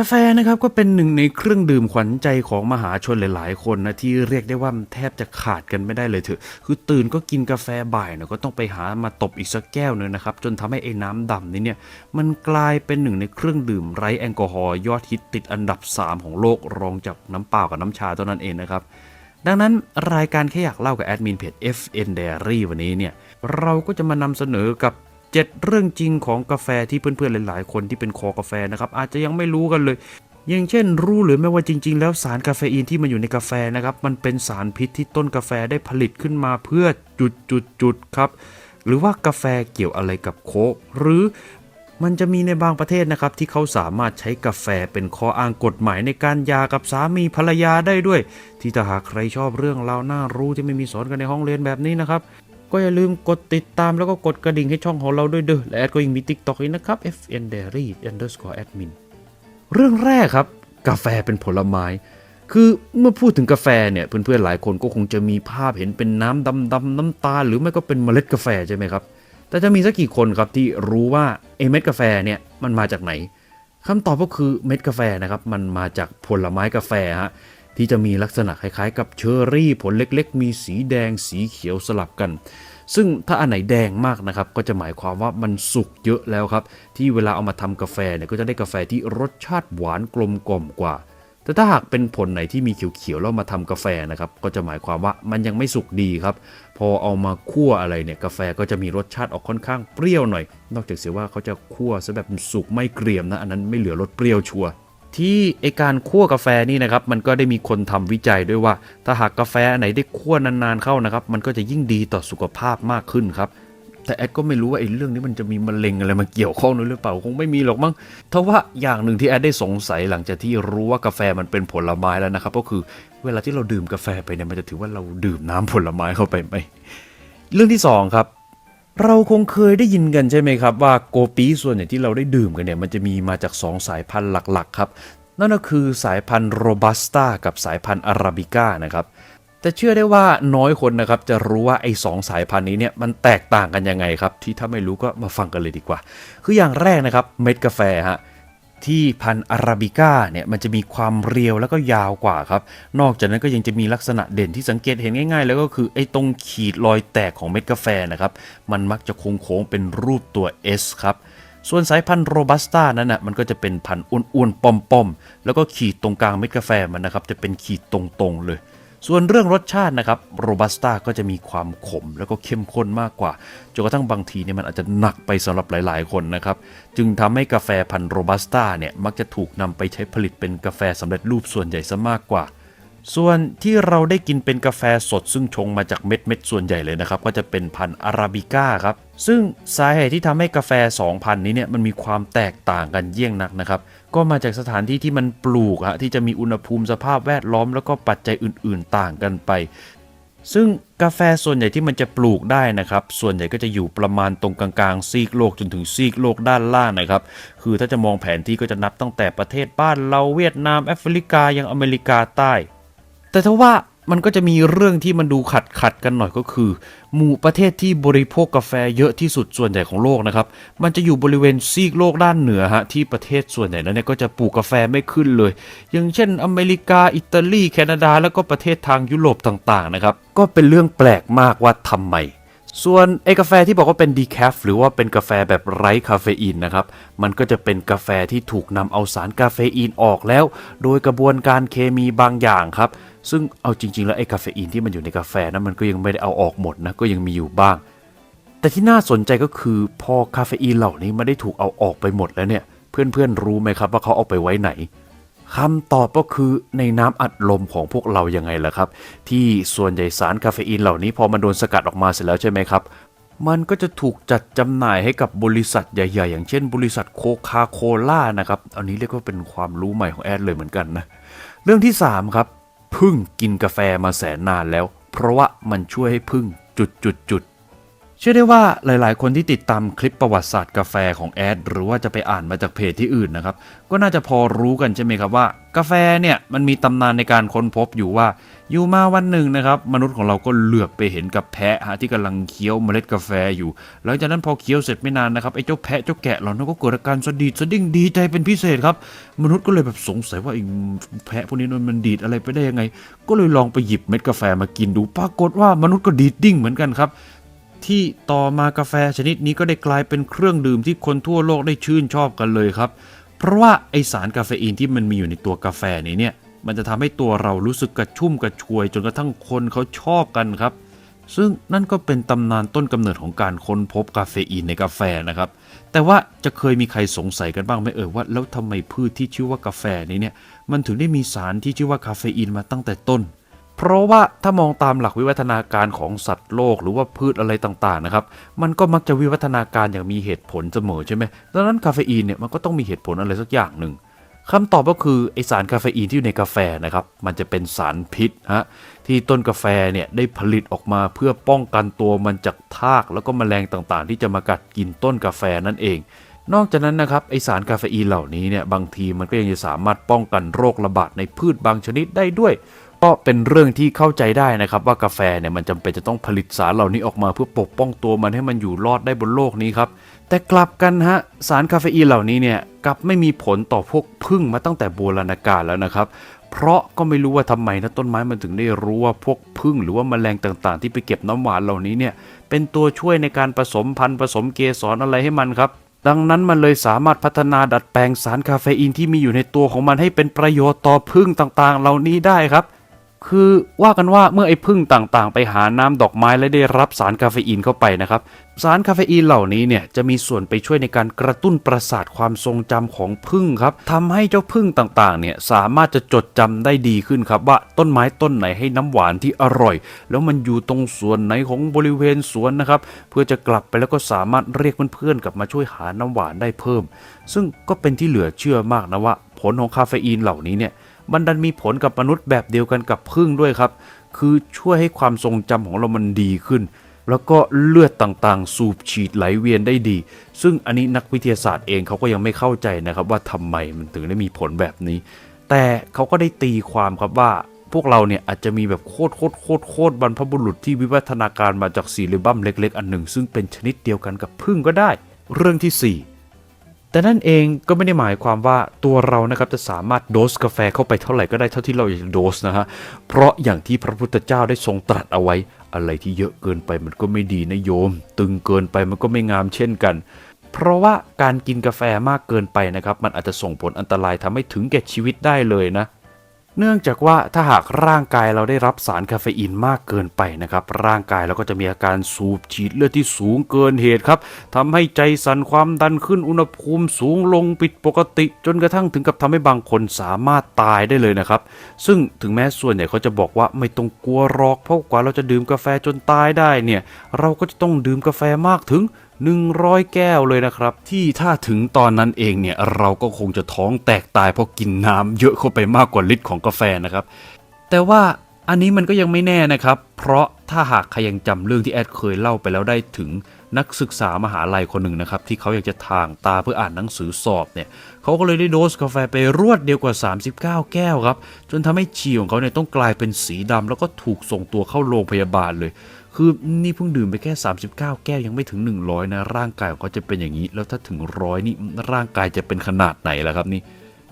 กาแฟนะครับก็เป็นหนึ่งในเครื่องดื่มขวัญใจของมหาชนหลาย ๆ คนนะที่เรียกได้ว่าแทบจะขาดกันไม่ได้เลยเถอะคือตื่นก็กินกาแฟบ่ายนะก็ต้องไปหามาตบอีกสักแก้วหนึ่งนะครับจนทำให้ไอ้น้ำดำนี้เนี่ยมันกลายเป็นหนึ่งในเครื่องดื่มไร้แอลกอฮอล์ยอดฮิตติดอันดับ 3 ของโลกรองจากน้ำเปล่ากับน้ำชาเท่านั้นเองนะครับดังนั้นรายการแค่อยากเล่ากับแอดมินเพจ FN Diary วันนี้เนี่ยเราก็จะมานำเสนอกับ 7 เรื่องจริงของกาแฟที่เพื่อนๆหลายๆ คนที่เป็นคอกาแฟนะครับอาจจะยังไม่รู้กันเลย อย่างเช่น รู้หรือไม่ว่าจริง ๆ แล้วสารคาเฟอีนที่มันอยู่ในกาแฟนะครับมันเป็นสารพิษที่ต้นกาแฟได้ผลิตขึ้นมาเพื่อจุดจุดจุดๆๆครับหรือว่ากาแฟเกี่ยวอะไรกับโค้กหรือมันจะมีในบางประเทศนะครับที่เขาสามารถใช้กาแฟเป็นข้ออ้างกฎหมายในการหยากับสามีภรรยาได้ด้วย ที่ถ้าหากใครชอบเรื่องราวน่ารู้ที่ไม่มีสอนกันในห้องเรียนแบบนี้นะครับ ก็อย่าลืมกดติดตามแล้วก็กดกระดิ่งให้ช่องของเราด้วยเด้อและแอดก็ยังมี TikTok อีกนะครับ FN dairy underscore admin เรื่องแรกครับ กาแฟเป็นผลไม้ คือเมื่อพูดถึงกาแฟเนี่ยเพื่อนๆหลายคนก็คงจะมีภาพเห็นเป็นน้ำดำๆน้ำตาล หรือไม่ก็เป็นเมล็ดกาแฟใช่ไหมครับ แต่จะมีสักกี่คนครับที่รู้ว่าไอเม็ดกาแฟเนี่ยมันมาจากไหนคำตอบก็คือเม็ดกาแฟนะครับมันมาจากผลไม้กาแฟฮะ ที่จะมีลักษณะคล้ายๆ กับเชอร์รี่ผลเล็กๆ มีสีแดงสีเขียวสลับกัน ซึ่งถ้าอันไหนแดงมากนะครับ ก็จะหมายความว่ามันสุกเยอะแล้วครับ ที่เวลาเอามาทำกาแฟเนี่ยก็จะได้กาแฟที่รสชาติหวานกลมกล่อมกว่า แต่ถ้าหากเป็นผลไหนที่มีเขียวๆแล้วมาทำกาแฟนะครับ ก็จะหมายความว่ามันยังไม่สุกดีครับ พอเอามาคั่วอะไรเนี่ยกาแฟก็จะมีรสชาติออกค่อนข้างเปรี้ยวหน่อย นอกจากเสียว่าเขาจะคั่วซะแบบสุกไม่เกรียมนะอันนั้นไม่เหลือรสเปรี้ยวชัวร์ ที่ไอการคั่วกาแฟนี่นะครับมันก็ได้มีคนทำวิจัยด้วยว่า ถ้าหากกาแฟไหนได้คั่วนานๆเข้านะครับ มันก็จะยิ่งดีต่อสุขภาพมากขึ้นครับแต่แอดก็ไม่รู้ว่าไอ้เรื่องนี้มันจะมีมะเร็งอะไรมาเกี่ยวข้องด้วยหรือเปล่าคงไม่มีหรอกมั้งทว่าอย่างหนึ่งที่แอดได้สงสัยหลังจากที่รู้ว่ากาแฟมันเป็นผลไม้แล้วนะครับ ก็คือเวลาที่เราดื่มกาแฟไปเนี่ยมันจะถือว่าเราดื่มน้ำผลไม้เข้าไปไหมเรื่องที่สองครับ เราคงเคยได้ยินกันใช่ไหมครับ ว่าโกปีส่วนใหญ่ที่เราได้ดื่มกันเนี่ยมันจะมีมาจาก 2 สายพันธุ์หลักๆครับ นั่นก็คือสายพันธุ์โรบัสต้ากับสายพันธุ์อาราบิก้านะครับแต่เชื่อได้ว่าน้อยคนนะครับจะรู้ว่าไอ้สองสายพันธุ์นี้เนี่ยมันแตกต่างกันยังไงครับที่ถ้าไม่รู้ก็มาฟังกันเลยดีกว่า คืออย่างแรกนะครับเม็ดกาแฟฮะ ที่พันธุ์อาราบิก้าเนี่ยมันจะมีความเรียวแล้วก็ยาวกว่าครับ นอกจากนั้นก็ยังจะมีลักษณะเด่นที่สังเกตเห็นง่าย ๆ แล้วก็คือไอ้ตรงขีดรอยแตกของเม็ดกาแฟนะครับ มันมักจะโค้งๆเป็นรูปตัว S ครับส่วนสายพันธุ์โรบัสต้านั้นน่ะมันก็จะเป็นพันธุ์อ้วนๆป้อมๆ แล้วก็ขีดตรงกลางเม็ดกาแฟมันนะครับ จะเป็นขีดตรงๆเลย ส่วนเรื่องรสชาตินะครับโรบัสต้าก็จะมีความขมแล้วก็เข้มข้นมากกว่าจนกระทั่งบางทีเนี่ยมันอาจจะหนักไปสำหรับหลายๆ คนนะครับ จึงทำให้กาแฟพันธุ์โรบัสต้าเนี่ยมักจะถูกนำไปใช้ผลิตเป็นกาแฟสำเร็จรูปส่วนใหญ่ซะมากกว่า ส่วนที่เราได้กินเป็นกาแฟสดซึ่งชงมาจากเม็ดเม็ดส่วนใหญ่เลยนะครับ ก็จะเป็นพันธุ์อาราบิก้าครับ ซึ่งสาเหตุที่ทำให้กาแฟ 2 พันนี้เนี่ยมันมีความแตกต่างกันเยี่ยงนักนะครับ ก็มาจากสถานที่ที่มันปลูกฮะที่จะมีอุณหภูมิสภาพแวดล้อมแล้วก็ปัจจัยอื่น ๆ ต่างกันไป ซึ่งกาแฟส่วนใหญ่ที่มันจะปลูกได้นะครับ ส่วนใหญ่ก็จะอยู่ประมาณตรงกลางๆ ซีกโลกจนถึงซีกโลกด้านล่างนะครับ คือถ้าจะมองแผนที่ก็จะนับตั้งแต่ประเทศบ้านเราเวียดนามแอฟริกายังอเมริกาใต้ แต่ถ้าว่ามันก็จะมีเรื่องที่มันดูขัดขัดกันหน่อยก็คือ หมู่ประเทศที่บริโภคกาแฟเยอะที่สุดส่วนใหญ่ของโลกนะครับ มันจะอยู่บริเวณซีกโลกด้านเหนือฮะที่ประเทศส่วนใหญ่แล้วเนี่ยก็จะปลูกกาแฟไม่ขึ้นเลย อย่างเช่น อเมริกา อิตาลี แคนาดา แล้วก็ประเทศทางยุโรปต่างๆนะครับ ก็เป็นเรื่องแปลกมากว่าทำไมส่วนไอ้กาแฟที่บอกว่าเป็นดีแคฟหรือว่าเป็นกาแฟแบบไร้คาเฟอีนนะครับ มันก็จะเป็นกาแฟที่ถูกนำเอาสารคาเฟอีนออกแล้ว โดยกระบวนการเคมีบางอย่างครับ ซึ่งเอาจริง ๆ แล้วไอ้คาเฟอีนที่มันอยู่ในกาแฟนั้นมันก็ยังไม่ได้เอาออกหมดนะก็ยังมีอยู่บ้าง แต่ที่น่าสนใจก็คือพอคาเฟอีนเหล่านี้ไม่ได้ถูกเอาออกไปหมดแล้วเนี่ย เพื่อนๆรู้ไหมครับว่าเขาเอาไปไว้ไหนคำตอบก็คือในน้ำอัดลมของพวกเรายังไงล่ะครับ ที่ส่วนใหญ่สารคาเฟอีนเหล่านี้พอมันโดนสกัดออกมาเสร็จแล้วใช่ไหมครับ มันก็จะถูกจัดจำหน่ายให้กับบริษัทใหญ่ ๆ อย่างเช่น บริษัทโคคาโคล่านะครับ อันนี้เรียกว่าเป็นความรู้ใหม่ของแอดเลยเหมือนกันนะ เรื่องที่ 3 ครับ พึ่งกินกาแฟมาแสนนานแล้ว เพราะว่ามันช่วยให้พึ่งจุดจุดจุด เชื่อได้ว่าหลายๆ คนที่ติดตามคลิปประวัติศาสตร์กาแฟของแอดหรือว่าจะไปอ่านมาจากเพจที่อื่นนะครับ ก็น่าจะพอรู้กันใช่ไหมครับว่า กาแฟเนี่ยมันมีตำนานในการค้นพบอยู่ว่าอยู่มาวันหนึ่งนะครับมนุษย์ของเราก็เหลือบไปเห็นกับแพะฮะที่กำลังเคี้ยวเมล็ดกาแฟอยู่หลังจากนั้นพอเคี้ยวเสร็จไม่นานนะครับไอ้เจ้าแพะเจ้าแกะเหล่านั้นก็เกิดอาการสะดีดสะดิ้งดีใจเป็นพิเศษครับมนุษย์ก็เลยแบบสงสัยว่าไอ้แพะพวกนี้มันดีดอะไรไปได้ยังไง ก็เลยลองไปหยิบเม็ดกาแฟมากินดู ปรากฏว่ามนุษย์ก็ดีดดิ้งเหมือนกันครับ ที่ต่อมากาแฟชนิดนี้ก็ได้กลายเป็นเครื่องดื่มที่คนทั่วโลกได้ชื่นชอบกันเลยครับ เพราะว่าไอสารคาเฟอีนที่มันมีอยู่ในตัวกาแฟนี้เนี่ยมันจะทำให้ตัวเรารู้สึกกระชุ่มกระชวย จนกระทั่งคนเขาชอบกันครับ ซึ่งนั่นก็เป็นตำนานต้นกำเนิดของการค้นพบกาเฟอีนในกาแฟนะครับ แต่ว่าจะเคยมีใครสงสัยกันบ้างไหมเอ่ยว่า แล้วทำไมพืชที่ชื่อว่ากาแฟนี้เนี่ยมันถึงได้มีสารที่ชื่อว่าคาเฟอีนมาตั้งแต่ต้น เพราะว่าถ้ามองตามหลักวิวัฒนาการของสัตว์โลกหรือว่าพืชอะไรต่างๆนะครับ มันก็มักจะวิวัฒนาการอย่างมีเหตุผลเสมอใช่ไหมดังนั้นคาเฟอีนเนี่ยมันก็ต้องมีเหตุผลอะไรสักอย่างหนึ่งคำตอบก็คือไอสารคาเฟอีนที่อยู่ในกาแฟนะครับ มันจะเป็นสารพิษฮะที่ต้นกาแฟเนี่ยได้ผลิตออกมาเพื่อป้องกันตัวมันจากทาก แล้วก็แมลงต่างๆ ที่จะมากัดกินต้นกาแฟนั่นเอง นอกจากนั้นนะครับไอสารคาเฟอีนเหล่านี้เนี่ยบางทีมันก็ยังจะสามารถป้องกันโรคระบาดในพืชบางชนิดได้ด้วย ก็เป็นเรื่องที่เข้าใจได้นะครับว่ากาแฟเนี่ยมันจำเป็นจะต้องผลิตสารเหล่านี้ออกมาเพื่อปกป้องตัวมันให้มันอยู่รอดได้บนโลกนี้ครับแต่กลับกันฮะสารคาเฟอีนเหล่านี้เนี่ยกลับไม่มีผลต่อพวกพึ่งมาตั้งแต่โบราณกาลแล้วนะครับเพราะก็ไม่รู้ว่าทำไมนะต้นไม้มันถึงได้รู้ว่าพวกพึ่งหรือว่าแมลงต่างๆ ที่ไปเก็บน้ำหวานเหล่านี้เนี่ยเป็นตัวช่วยในการผสมพันธุ์ผสมเกสรอะไรให้มันครับดังนั้นมันเลยสามารถพัฒนาดัดแปลงสารคาเฟอีนที่มีอยู่ในตัวของมันให้เป็นประโยชน์ต่อพึ่งต่างๆ เหล่านี้ได้ครับ คือว่ากันว่าเมื่อไอ้พึ่งต่างๆ ไปหาน้ำดอกไม้และได้รับสารคาเฟอีนเข้าไปนะครับ สารคาเฟอีนเหล่านี้เนี่ยจะมีส่วนไปช่วยในการกระตุ้นประสาทความทรงจำของพึ่งครับทำให้เจ้าพึ่งต่างๆ เนี่ยสามารถจะจดจำได้ดีขึ้นครับว่าต้นไม้ต้นไหนให้น้ำหวานที่อร่อย แล้วมันอยู่ตรงส่วนไหนของบริเวณสวนนะครับเพื่อจะกลับไปแล้วก็สามารถเรียกเพื่อนๆกลับมาช่วยหาน้ำหวานได้เพิ่ม ซึ่งก็เป็นที่เหลือเชื่อมากนะว่า ผลของคาเฟอีนเหล่านี้เนี่ย มันดันมีผลกับมนุษย์แบบเดียวกันกับพึ่งด้วยครับ คือช่วยให้ความทรงจำของเรามันดีขึ้น แล้วก็เลือดต่างๆ สูบฉีดไหลเวียนได้ดี ซึ่งอันนี้นักวิทยาศาสตร์เองเขาก็ยังไม่เข้าใจนะครับว่าทำไมมันถึงได้มีผลแบบนี้ แต่เขาก็ได้ตีความครับว่าพวกเราเนี่ยอาจจะมีแบบโคตรโคตรโคตรโคตรบรรพบุรุษที่วิวัฒนาการมาจากซีลิบัมเล็ก ๆ อันหนึ่ง ซึ่งเป็นชนิดเดียวกันกับพึ่งก็ได้ เรื่องที่สี่ แต่นั่นเองก็ไม่ได้หมายความว่าตัวเรานะครับจะสามารถโดสกาแฟเข้าไปเท่าไหร่ก็ได้เท่าที่เราอยากจะโดสนะฮะ เพราะอย่างที่พระพุทธเจ้าได้ทรงตรัสเอาไว้ อะไรที่เยอะเกินไปมันก็ไม่ดีนะโยม ตึงเกินไปมันก็ไม่งามเช่นกัน เพราะว่าการกินกาแฟมากเกินไปนะครับ มันอาจจะส่งผลอันตรายทำให้ถึงแก่ชีวิตได้เลยนะ เนื่องจากว่าถ้าหากร่างกายเราได้รับสารคาเฟอีนมากเกินไปนะครับ ร่างกายเราก็จะมีอาการสูบฉีดเลือดที่สูงเกินเหตุครับทำให้ใจสั่นความดันขึ้นอุณหภูมิสูงลงผิดปกติ จนกระทั่งถึงกับทำให้บางคนสามารถตายได้เลยนะครับ ซึ่งถึงแม้ส่วนใหญ่เขาจะบอกว่าไม่ต้องกลัวหรอกเพราะกว่าเราจะดื่มกาแฟจนตายได้เนี่ย เราก็จะต้องดื่มกาแฟมากถึง 100 แก้วเลยนะครับ ที่ถ้าถึงตอนนั้นเองเนี่ยเราก็คงจะท้องแตกตายเพราะกินน้ำเยอะเข้าไปมากกว่าลิตรของกาแฟนะครับ แต่ว่าอันนี้มันก็ยังไม่แน่นะครับ เพราะถ้าหากใครยังจำเรื่องที่แอดเคยเล่าไปแล้วได้ถึงนักศึกษามหาลัยคนหนึ่งนะครับ ที่เขาอยากจะทางตาเพื่ออ่านหนังสือสอบเนี่ยเขาก็เลยได้โดสกาแฟไปรวดเดียวกว่า 39 แก้วครับ จนทำให้ฉี่ของเขาเนี่ยต้องกลายเป็นสีดำแล้วก็ถูกส่งตัวเข้าโรงพยาบาลเลย คือนี่เพิ่งดื่มไปแค่ 39 แก้วยังไม่ถึง 100 นะ ร่างกายของเขาจะเป็นอย่างนี้ แล้วถ้าถึงร้อยนี่ร่างกายจะเป็นขนาดไหนล่ะครับนี่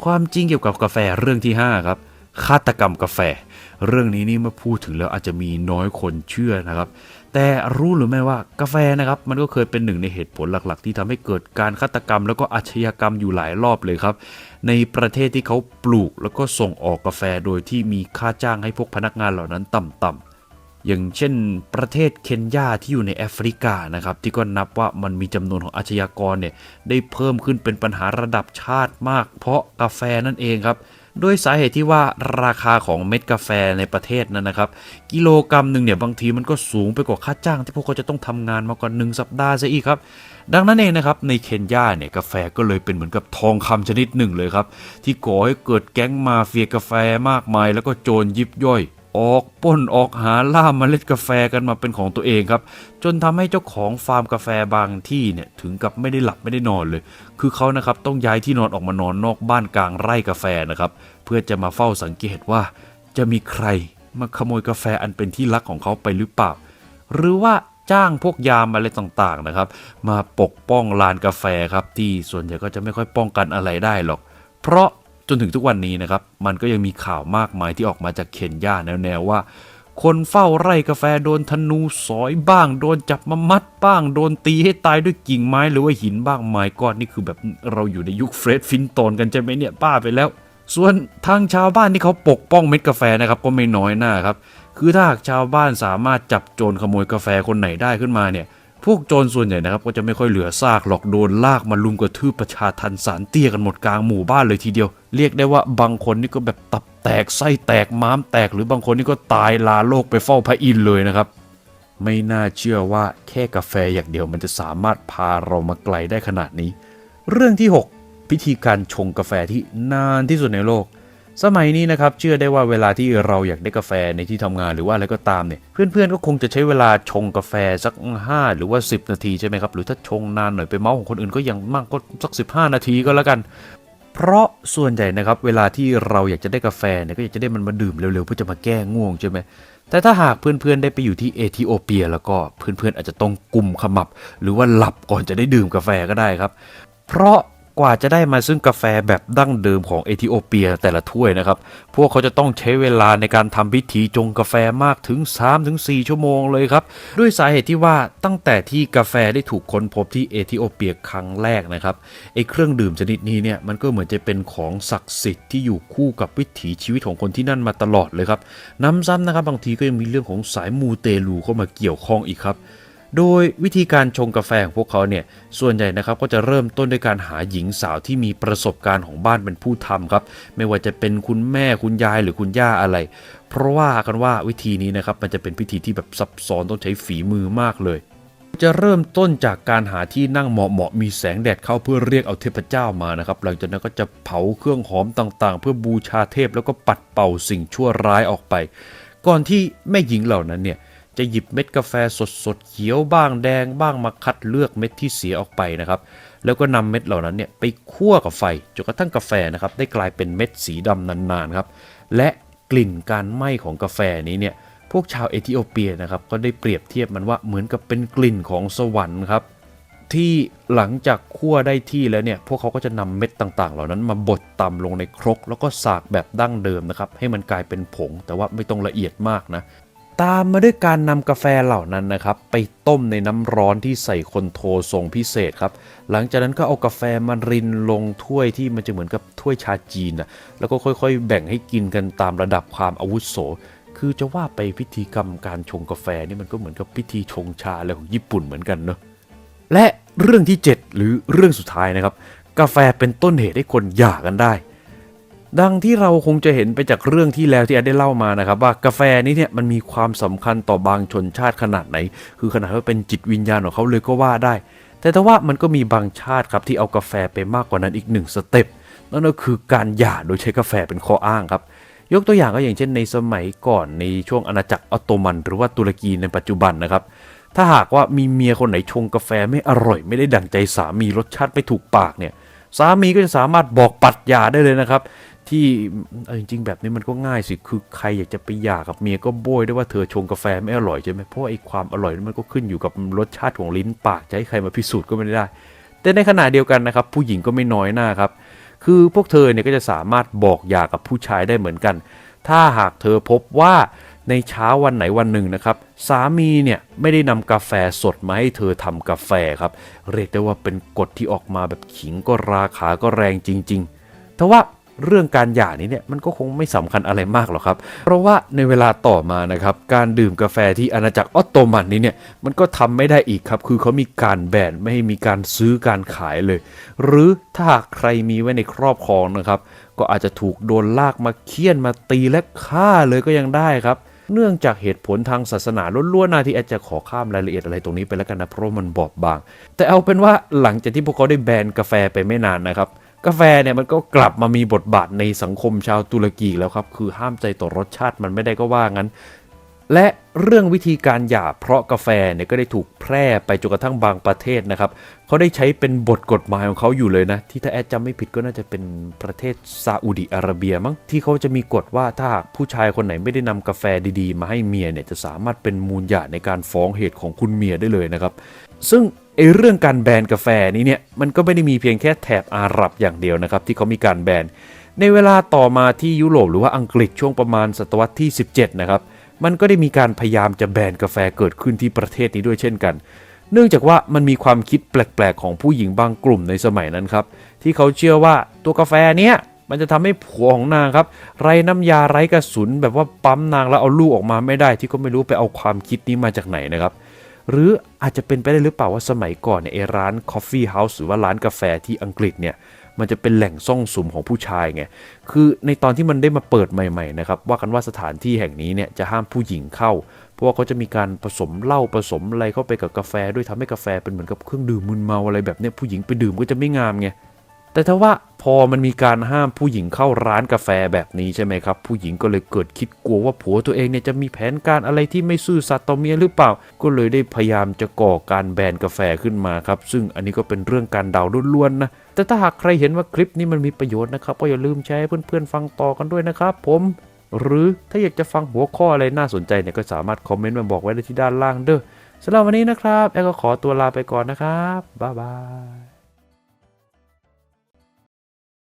ความจริงเกี่ยวกับกาแฟเรื่องที่ 5 ครับฆาตกรรมกาแฟ เรื่องนี้นี่เมื่อพูดถึงแล้วอาจจะมีน้อยคนเชื่อนะครับ แต่รู้หรือไม่ว่ากาแฟนะครับ มันก็เคยเป็นหนึ่งในเหตุผลหลัก ๆ ที่ทำให้เกิดการฆาตกรรม แล้วก็อาชญากรรมอยู่หลายรอบเลยครับ ในประเทศที่เขาปลูกแล้วก็ส่งออกกาแฟโดยที่มีค่าจ้างให้พวกพนักงานเหล่านั้นต่ำๆ อย่างเช่นประเทศเคนยาที่อยู่ในแอฟริกานะครับที่ก็นับว่ามันมีจำนวนของอาชญากรเนี่ยได้เพิ่มขึ้นเป็นปัญหาระดับชาติมาก เพราะกาแฟนั่นเองครับด้วยสาเหตุที่ว่าราคาของเม็ดกาแฟในประเทศนั้นนะครับ กิโลกรรัมหนึ่งเนี่ยบางทีมันก็สูงไปกว่าค่าจ้างที่พวกเขาจะต้องทำงานมาก่อนหนึ่งสัปดาห์ซะอีกครับ ดังนั้นเองนะครับในเคนยาเนี่ยกาแฟก็เลยเป็นเหมือนกับทองคำชนิดหนึ่งเลยครับ ที่ก่อให้เกิดแก๊งมาเฟียกาแฟมากมาย แล้วก็โจรยิบย่อย ออกป้นออกหาล่าเมล็ดกาแฟกันมาเป็นของตัวเองครับ จนทำให้เจ้าของฟาร์มกาแฟบางที่เนี่ยถึงกับไม่ได้หลับไม่ได้นอนเลย คือเขานะครับต้องย้ายที่นอนออกมานอนนอกบ้านกลางไร่กาแฟนะครับเพื่อจะมาเฝ้าสังเกตว่า จะมีใครมาขโมยกาแฟอันเป็นที่รักของเขาไปหรือเปล่า หรือว่าจ้างพวกยามอะไรต่างๆนะครับ มาปกป้องลานกาแฟครับที่ส่วนใหญ่ก็จะไม่ค่อยป้องกันอะไรได้หรอก เพราะ จนถึงทุกวันนี้นะครับ มันก็ยังมีข่าวมากมายที่ออกมาจากเคนยาแนวๆว่า คนเฝ้าไร่กาแฟโดนธนูสอยบ้าง โดนจับมามัดบ้าง โดนตีให้ตายด้วยกิ่งไม้หรือว่าหินบ้างไม้ก้อนนี่คือแบบเราอยู่ในยุคเฟรดฟินโตนกันใช่ไหมเนี่ยป้าไปแล้ว ส่วนทางชาวบ้านที่เขาปกป้องเม็ดกาแฟนะครับก็ไม่น้อยหน้าครับ คือถ้าหากชาวบ้านสามารถจับโจรขโมยกาแฟคนไหนได้ขึ้นมาเนี่ย พวกโจรส่วนใหญ่นะครับ ก็จะไม่ค่อยเหลือซากหรอกโดนลากมาลุมกระทืบประชาทันสารเตี้ยกันหมดกลางหมู่บ้านเลยทีเดียว เรียกได้ว่าบางคนนี่ก็แบบตับแตกไส้แตกม้ามแตก หรือบางคนนี่ก็ตายลาโลกไปเฝ้าพระอินทร์เลยนะครับ ไม่น่าเชื่อว่าแค่กาแฟอย่างเดียวมันจะสามารถพาเรามาไกลได้ขนาดนี้ เรื่องที่ 6 พิธีการชงกาแฟที่นานที่สุดในโลก สมัยนี้นะครับเชื่อได้ว่าเวลาที่เราอยากได้กาแฟในที่ทำงานหรือว่าอะไรก็ตามเนี่ยเพื่อนๆก็คงจะใช้เวลาชงกาแฟสัก 5 หรือว่า 10 นาทีใช่ไหมครับหรือถ้าชงนานหน่อยไปเมาส์ของคนอื่นก็ยังมากก็สัก 15 นาทีก็แล้วกัน เพราะส่วนใหญ่นะครับเวลาที่เราอยากจะได้กาแฟเนี่ยก็อยากจะได้มันมาดื่มเร็วๆเพื่อจะมาแก้ง่วงใช่ไหมแต่ถ้าหากเพื่อนๆได้ไปอยู่ที่เอธิโอเปีย แล้วก็เพื่อนๆอาจจะต้องกุมขมับ หรือว่าหลับก่อนจะได้ดื่มกาแฟก็ได้ครับ เพราะ กว่าจะได้มาซึ่งกาแฟแบบดั้งเดิมของเอธิโอเปียแต่ละถ้วยนะครับ พวกเขาจะต้องใช้เวลาในการทำพิธีจงกาแฟมากถึง 3-4 ชั่วโมงเลยครับ ด้วยสาเหตุที่ว่าตั้งแต่ที่กาแฟได้ถูกค้นพบที่เอธิโอเปียครั้งแรกนะครับไอ้เครื่องดื่มชนิดนี้เนี่ยมันก็เหมือนจะเป็นของศักดิ์สิทธิ์ที่อยู่คู่กับวิถีชีวิตของคนที่นั่นมาตลอดเลยครับน้ำซ้ำนะครับบางทีก็ยังมีเรื่องของสายมูเตลูเข้ามาเกี่ยวข้องอีกครับ โดยวิธีการชงกาแฟของพวกเขาเนี่ยส่วนใหญ่นะครับก็จะเริ่มต้นด้วยการหาหญิงสาวที่มีประสบการณ์ของบ้านเป็นผู้ทำครับ ไม่ว่าจะเป็นคุณแม่คุณยายหรือคุณย่าอะไร เพราะว่ากันว่าวิธีนี้นะครับมันจะเป็นพิธีที่แบบซับซ้อนต้องใช้ฝีมือมากเลย จะเริ่มต้นจากการหาที่นั่งเหมาะๆมีแสงแดดเข้าเพื่อเรียกเอาเทพเจ้ามานะครับหลังจากนั้นก็จะเผาเครื่องหอมต่างๆ เพื่อบูชาเทพแล้วก็ปัดเป่าสิ่งชั่วร้ายออกไป ก่อนที่แม่หญิงเหล่านั้นเนี่ย จะหยิบเม็ดกาแฟสดๆเขียวบ้างแดงบ้างมาคัดเลือกเม็ดที่เสียออกไปนะครับ แล้วก็นำเม็ดเหล่านั้นเนี่ยไปคั่วกับไฟจนกระทั่งกาแฟนะครับได้กลายเป็นเม็ดสีดำนานๆครับ และกลิ่นการไหม้ของกาแฟนี้เนี่ยพวกชาวเอธิโอเปียนะครับก็ได้เปรียบเทียบมันว่าเหมือนกับเป็นกลิ่นของสวรรค์ครับที่หลังจากคั่วได้ที่แล้วเนี่ยพวกเขาก็จะนำเม็ดต่างๆ เหล่านั้นมาบดตำลงในครก แล้วก็สากแบบดั้งเดิมนะครับให้มันกลายเป็นผงแต่ว่าไม่ต้องละเอียดมากนะ ตามมาด้วยการนำกาแฟเหล่านั้นนะครับ ไปต้มในน้ำร้อนที่ใส่คนโทรลทรงพิเศษครับ หลังจากนั้นก็เอากาแฟมารินลงถ้วยที่มันจะเหมือนกับถ้วยชาจีนนะแล้วก็ค่อยๆ แบ่งให้กินกันตามระดับความอาวุโส คือจะว่าไปพิธีกรรมการชงกาแฟนี่มันก็เหมือนกับพิธีชงชาอะไรของญี่ปุ่นเหมือนกันเนอะและเรื่องที่ 7 หรือเรื่องสุดท้ายนะครับ กาแฟเป็นต้นเหตุให้คนหย่ากันได้ ดังที่เราคงจะเห็นไปจากเรื่องที่แล้วที่แอดได้เล่ามานะครับว่ากาแฟนี้เนี่ยมันมีความสำคัญต่อบางชนชาติขนาดไหน คือขนาดว่าเป็นจิตวิญญาณของเขาเลยก็ว่าได้ แต่ถ้าว่ามันก็มีบางชาติครับที่เอากาแฟไปมากกว่านั้นอีกหนึ่งสเต็ปนั่นก็คือการหย่าโดยใช้กาแฟเป็นข้ออ้างครับ ยกตัวอย่างก็อย่างเช่นในสมัยก่อนในช่วงอาณาจักรออตโตมัน หรือว่าตุรกีในปัจจุบันนะครับถ้าหากว่ามีเมียคนไหนชงกาแฟไม่อร่อย ไม่ได้ดั่งใจสามีรสชาติไม่ถูกปากเนี่ยสามีก็จะสามารถบอกปัดยาได้เลยนะครับ ที่เออจริงๆแบบนี้มันก็ง่ายสิ คือใครอยากจะไปหย่ากับเมียก็โบยได้ว่าเธอชงกาแฟไม่อร่อยใช่ไหมเพราะไอ้ความอร่อยนั้นมันก็ขึ้นอยู่กับรสชาติของลิ้นปากจะให้ใครมาพิสูจน์ก็ไม่ได้ แต่ในขณะเดียวกันนะครับ ผู้หญิงก็ไม่น้อยหน้าครับ คือพวกเธอเนี่ยก็จะสามารถบอกหย่ากับผู้ชายได้เหมือนกัน ถ้าหากเธอพบว่าในเช้าวันไหนวันหนึ่งนะครับสามีเนี่ยไม่ได้นำกาแฟสดมาให้เธอทำกาแฟครับ เรียกได้ว่าเป็นกฎที่ออกมาแบบขิงก็ราคาก็แรงจริง ๆ แต่ว่า เรื่องการหย่านี้เนี่ยมันก็คงไม่สำคัญอะไรมากหรอกครับ เพราะว่าในเวลาต่อมานะครับการดื่มกาแฟที่อาณาจักรออตโตมันนี้เนี่ยมันก็ทำไม่ได้อีกครับ คือเขามีการแบนไม่ให้มีการซื้อการขายเลย หรือถ้าหากใครมีไว้ในครอบครองนะครับ ก็อาจจะถูกโดนลากมาเคี่ยนมาตีและฆ่าเลยก็ยังได้ครับเนื่องจากเหตุผลทางศาสนาล้วนๆนะที่อาจจะขอข้ามรายละเอียดอะไรตรงนี้ไปแล้วกันนะเพราะมันบอบบาง แต่เอาเป็นว่าหลังจากที่พวกเขาได้แบนกาแฟไปไม่นานนะครับ กาแฟเนี่ยมันก็กลับมามีบทบาทในสังคมชาวตุรกีแล้วครับ คือห้ามใจต่อรสชาติมันไม่ได้ก็ว่างั้น และเรื่องวิธีการหย่าเพราะกาแฟเนี่ยก็ได้ถูกแพร่ไปจนกระทั่งบางประเทศนะครับเขาได้ใช้เป็นบทกฎหมายของเขาอยู่เลยนะ ที่ถ้าแอดจำไม่ผิดก็น่าจะเป็นประเทศซาอุดิอาระเบียมั้งที่เขาจะมีกฎว่าถ้าหากผู้ชายคนไหนไม่ได้นำกาแฟดีๆ มาให้เมียเนี่ยจะสามารถเป็นมูลหย่าในการฟ้องเหตุของคุณเมียได้เลยนะครับซึ่ง ไอเรื่องการแบนกาแฟนี้เนี่ยมันก็ไม่ได้มีเพียงแค่แถบอาหรับอย่างเดียวนะครับที่เขามีการแบน ในเวลาต่อมาที่ยุโรปหรือว่าอังกฤษช่วงประมาณศตวรรษที่ 17 นะครับ มันก็ได้มีการพยายามจะแบนกาแฟเกิดขึ้นที่ประเทศนี้ด้วยเช่นกัน เนื่องจากว่ามันมีความคิดแปลกๆ ของผู้หญิงบางกลุ่มในสมัยนั้นครับที่เขาเชื่อว่าตัวกาแฟเนี้ยมันจะทำให้ผัวของนางครับ ไร้น้ำยาไร้กระสุน แบบว่าปั๊มนางแล้วเอาลูกออกมาไม่ได้ที่ก็ไม่รู้ไปเอาความคิดนี้มาจากไหนนะครับ หรืออาจจะเป็นไปได้หรือเปล่าว่าสมัยก่อนเนี่ยไอ้ร้าน Coffee House หรือว่าร้านกาแฟที่อังกฤษเนี่ยมันจะเป็นแหล่งซ่องสุมของผู้ชายไง คือในตอนที่มันได้มาเปิดใหม่ๆนะครับ ว่ากันว่าสถานที่แห่งนี้เนี่ยจะห้ามผู้หญิงเข้า เพราะว่าเขาจะมีการผสมเหล้าผสมอะไรเข้าไปกับกาแฟ ด้วยทำให้กาแฟเป็นเหมือนกับเครื่องดื่มมึนเมาอะไรแบบเนี้ยผู้หญิงไปดื่มก็จะไม่งามไง แต่ถ้าว่าพอมันมีการห้ามผู้หญิงเข้าร้านกาแฟแบบนี้ใช่ไหมครับ ผู้หญิงก็เลยเกิดคิดกลัวว่าผัวตัวเองเนี่ยจะมีแผนการอะไรที่ไม่ซื่อสัตย์ต่อเมียหรือเปล่า ก็เลยได้พยายามจะก่อการแบนกาแฟขึ้นมาครับ ซึ่งอันนี้ก็เป็นเรื่องการเดาล้วนๆนะแต่ถ้าหากใครเห็นว่าคลิปนี้มันมีประโยชน์นะครับก็อย่าลืมแชร์ให้เพื่อนๆฟังต่อกันด้วยนะครับ ผมหรือถ้าอยากจะฟังหัวข้ออะไรน่าสนใจเนี่ยก็สามารถคอมเมนต์มาบอกไว้ได้ที่ด้านล่างเด้อสำหรับวันนี้นะครับ แอลก็ขอตัวลาไปก่อนนะครับ บ๊ายบาย